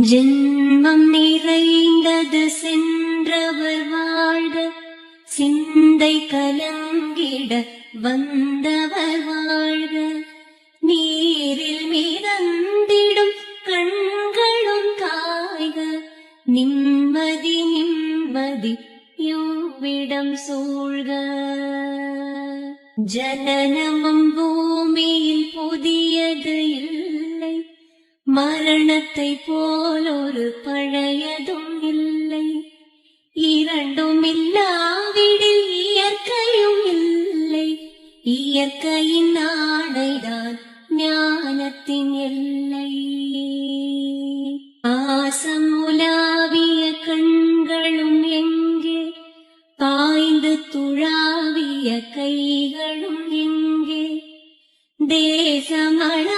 ஜென்மம் நிறைந்தது சென்றவர் வாழ்க சிந்தை கலங்கிட வந்தவர் வாழ்க. நீரில் மிதந்திடும் கண்களும் காய்க நிம்மதி நிம்மதி யோவிடம் சூழ்க. ஜனனமும் பூமியில் புதியது இல்லை மரணத்தை போல் ஒரு பழையதும் இல்லை. இரண்டும் இல்லாவிடில் இயற்கையும் இல்லை. இயற்கையின் ஆடைதான் ஞானத்தின் எல்லை. ஆசம் உலாவிய கண்களும் எங்கே? பாய்ந்து துழாவிய கைகளும் எங்கே? தேசமழ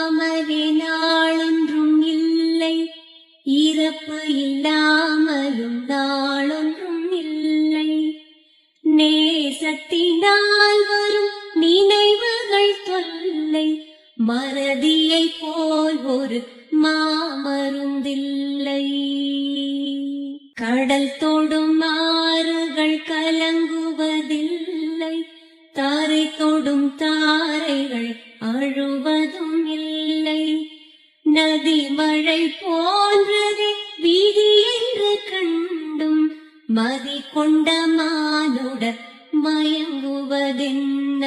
இல்லாமலும் நாளொன்றும் இல்லை. நேசத்தினால் வரும் நினைவுகள் தொல்லை மறதியை போல் ஒரு மாமருந்தில்லை. கடல் தொடும் ஆறுகள் கலங்குவதில்லை தாரை தொடும் தாரைகள் அழுவதும் இல்லை. நதி மழை போ மயங்குவதென்ன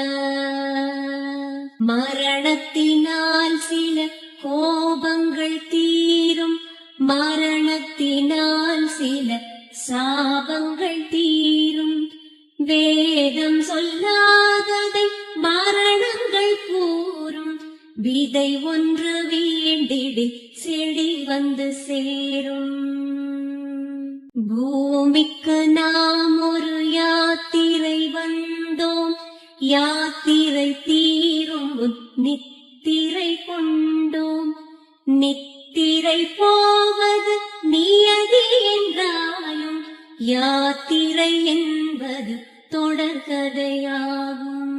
மரணத்தினால் சில கோபங்கள் தீரும். மரணத்தினால் சில சாபங்கள் தீரும். வேதம் சொல்லாததை மரணங்கள் கூறும். விதை ஒன்று வீண்டிடி செடி வந்து சேரும். பூமிக்கு நாம் ஒரு யாத்திரை தீரும் நித்திரை கொண்டோம். நித்திரை போவது நியதி என்றாலும் யாத்திரை என்பது தொடர்கதையாகும்.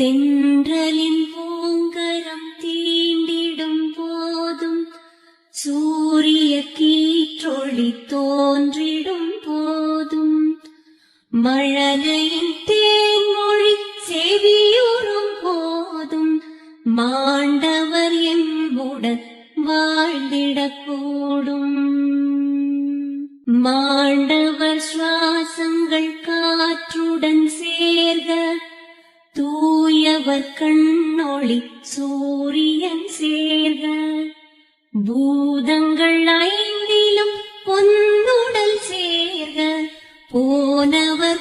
தென்றலின் பூங்கரம் தீண்டிடும் போதும் சூரிய கீற்றொளி தோன்றிடும் போதும். மழலையின் தீ மாண்டவர் எம்முடன் வாழ்ந்திடக்கூடும். மாண்டவர் சுவாசங்கள் காற்றுடன் சேர்க. தூயவர் கண்ணொளி சூரியன் சேர்க. பூதங்கள் ஐந்திலும் பொன்னுடல் சேர்க. போனவர்